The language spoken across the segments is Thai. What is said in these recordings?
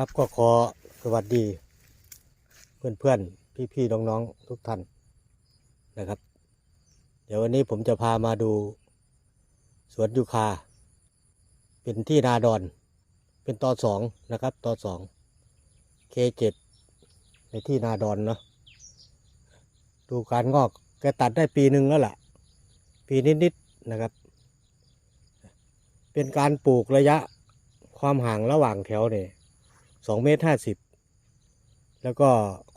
ครับก็ขอสวัสดี เพื่อนเพื่อนพี่พี่ๆน้องทุกท่านนะครับ เดี๋ยววันนี้ผมจะพามาดู สวนยูคา เป็นที่นาดอน เป็นตอสองนะครับตอสองเคเจ็ดในที่นาดอนเนาะดูการงอกแกตัดได้ปีหนึ่งแล้วล่ะ ปีนิดๆนะครับ เป็นการปลูกระยะความห่างระหว่างแถวเนี่ย สองเมตรห้าสิบแล้วก็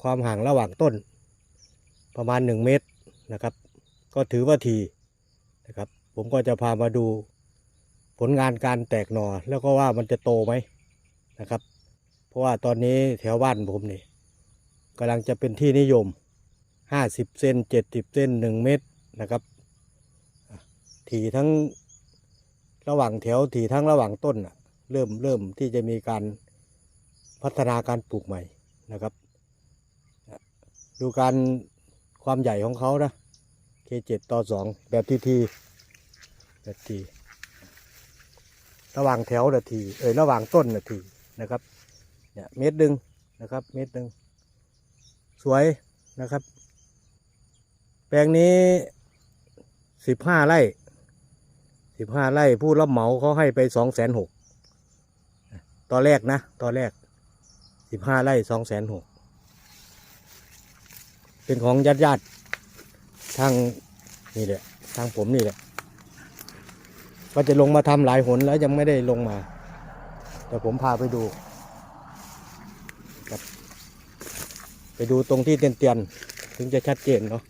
ความห่างระหว่างต้น ประมาณหนึ่งเมตรนะครับ ก็ถือว่าทีนะครับ ผมก็จะพามาดูผลงานการแตกหน่อแล้วก็ว่ามันจะโตไหมนะครับ เพราะว่าตอนนี้แถวบ้านผมนี่กำลังจะเป็นที่นิยมห้าสิบเซนเจ็ดสิบเซนหนึ่งเมตรนะครับอะทีทั้งระหว่างแถวทีทั้งระหว่างต้นเริ่มเริ่มที่จะมีการ พัฒนาการปลูกใหม่นะครับ ดูการความใหญ่ของเขานะ K7 ต่อสองแบบทีทีแบบทีระหว่างแถวนาทีเอ้ยระหว่างต้นนาทีนะครับเนี่ยเมตรดึงนะครับเมตรดึงสวยนะครับ แปลงนี้สิบห้าไร่สิบห้าไร่ผู้รับเหมาเขาให้ไปสองแสนหกตอนแรกนะตอนแรก สิบห้าไร่สองแสนหกเป็นของญาติญาติๆทางนี่แหละทางผมนี่แหละว่าจะลงมาทำหลายหนแล้วยังไม่ได้ลงมา แต่ผมพาไปดูไปดูตรงที่เตียนๆถึงจะชัดเจนเนาะ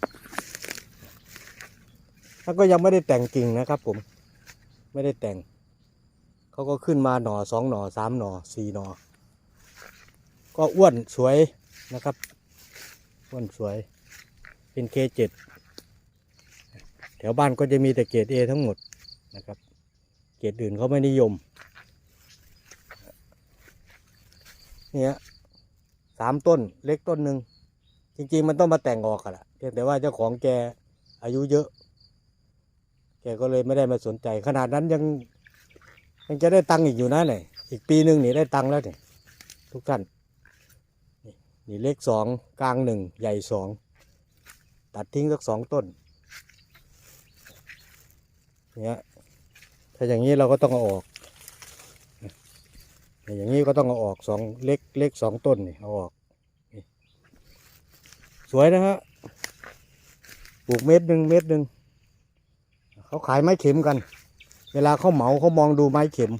แล้วก็ยังไม่ได้แต่งกิ่งนะครับผม ไม่ได้แต่ง เขาก็ขึ้นมาหน่อสองหน่อสามหน่อสี่หน่อ ก็อ้วนสวยนะครับ อ้วนสวยเป็นเคเจ็ดแถวบ้านก็จะมีแต่เกรดเอทั้งหมดนะครับ เกรดอื่นเขาไม่นิยมเนี่ยสามต้นเล็กต้นหนึ่งจริงๆมันต้องมาแต่งออกกันแหละเพียงแต่ว่าเจ้าของแกอายุเยอะ แกก็เลยไม่ได้มาสนใจ ขนาดนั้นยังยังจะได้ตังค์อีกอยู่นะเนี่ยอีกปีหนึ่งนี่ได้ตังค์แล้วเนี่ยทุกท่าน นี่เล็กสองกลางหนึ่งใหญ่สองตัดทิ้งสักสองต้นเนี่ยถ้าอย่างนี้เราก็ต้องเอาออกอย่างนี้ก็ต้องเอาออกสองเล็กเล็กสองต้นนี่เอาออกสวยนะฮะปลูกเม็ดหนึ่งเม็ดหนึ่งเขาขายไม้เข็มกัน เวลาเขาเหมาเขามองดูไม้เข็ม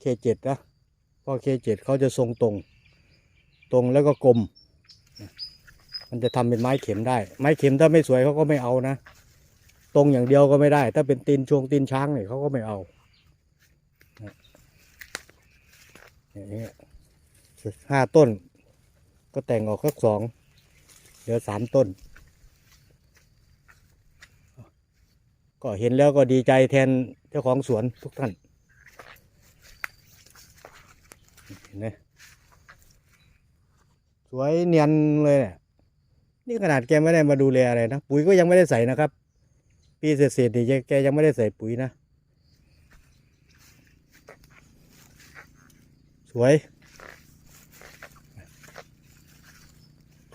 เคเจ็ดนะพราะเคเจ็ดเขาจะทรงตรง ตรงแล้วก็กลม มันจะทำเป็นไม้เข็มได้ ไม้เข็มถ้าไม่สวยเขาก็ไม่เอานะ ตรงอย่างเดียวก็ไม่ได้ ถ้าเป็นตีนชวงตีนช้างเนี่ยเขาก็ไม่เอาอย่างนี้ห้าต้น ก็แต่งออกสักสองเหลือสามต้น ก็เห็นแล้วก็ดีใจแทนเจ้าของสวนทุกท่านเห็นไหม สวยเนียนเลยเนี่ยนี่ขนาดแกไม่ได้มาดูแลอะไรนะปุ๋ยก็ยังไม่ได้ใส่นะครับ ปีเศษๆนี่แกยังไม่ได้ใส่ปุ๋ยนะ สวย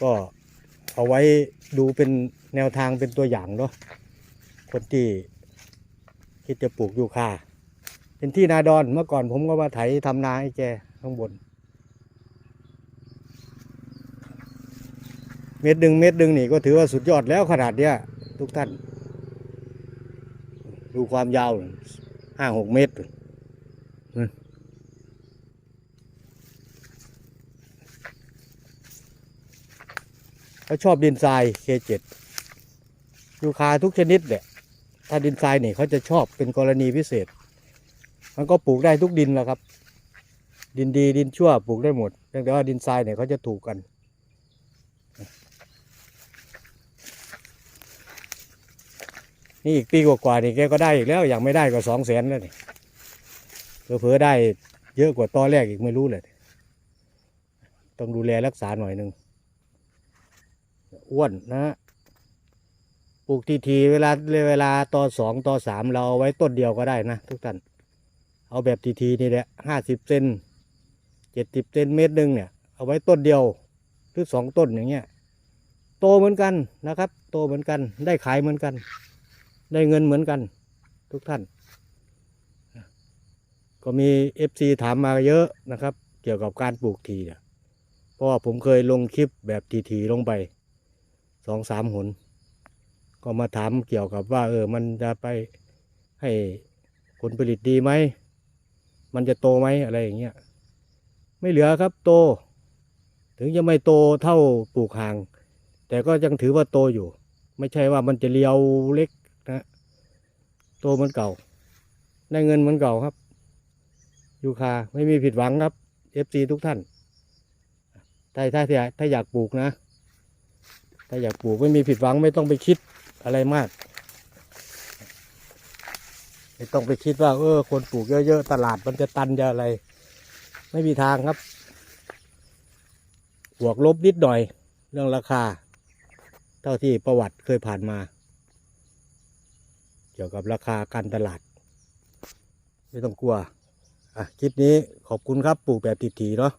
ก็เอาไว้ดูเป็นแนวทางเป็นตัวอย่างเนาะคนที่คิดจะปลูกยูคาเป็นที่นาดอนเมื่อก่อนผมก็มาไถทำนาให้แกข้างบน เม็ดดึงเม็ดดึงนี่ก็ถือว่าสุดยอดแล้วขนาดเนี้ยทุกท่าน ดูความยาวห้าหกเมตรเขาชอบดินทราย K7 ยูคาทุกชนิดแหละถ้าดินทรายนี่เขาจะชอบเป็นกรณีพิเศษ มันก็ปลูกได้ทุกดินแหละครับ ดินดีดินชั่วปลูกได้หมดเพียงแต่ว่าดินทรายเนี่ยเขาจะถูกกัน นี่อีกปีกว่าๆนี่แกก็ได้อีกแล้วอย่างไม่ได้ก็สองแสนแล้วนี่เผลอๆได้เยอะกว่าตอนแรกอีกไม่รู้เลยต้องดูแลรักษาหน่อยหนึ่งอ้วนนะฮะปลูกทีทีเวลาเวลาต่อสองต่อสามเราเอาไว้ต้นเดียวก็ได้นะทุกท่านเอาแบบทีทีนี่แหละห้าสิบเซนเจ็ดสิบเซนเมตรหนึ่งเนี่ย เอาไว้ต้นเดียวหรือสองต้นอย่างเงี้ย โตเหมือนกันนะครับ โตเหมือนกันได้ขายเหมือนกัน ได้เงินเหมือนกัน ทุกท่าน ก็มีเอฟซีถามมาเยอะนะครับ เกี่ยวกับการปลูกทีเนี่ยเพราะว่าผมเคยลงคลิปแบบทีๆลงไปสองสามหน ก็มาถามเกี่ยวกับว่า เออ มันจะไปให้ผลผลิตดีไหม มันจะโตไหมอะไรอย่างเงี้ย ไม่เหลือครับโต ถึงจะไม่โตเท่าปลูกห่าง แต่ก็ยังถือว่าโตอยู่ ไม่ใช่ว่ามันจะเลียวเล็ก นะโตเหมือนเก่า ได้เงินเหมือนเก่าครับ ยูคาไม่มีผิดหวังครับเอฟซีทุกท่านถ้าถ้าถ้าอยากปลูกนะ ถ้าอยากปลูกไม่มีผิดหวังไม่ต้องไปคิดอะไรมาก ไม่ต้องไปคิดว่าเออคนปลูกเยอะๆตลาดมันจะตันจะอะไร ไม่มีทางครับบวกลบนิดหน่อย เรื่องราคา เท่าที่ประวัติเคยผ่านมา กี่ยวกับราคาการตลาด ไม่ต้องกลัว อะ คลิปนี้ขอบคุณครับปลูกแบบติดถีเนาะ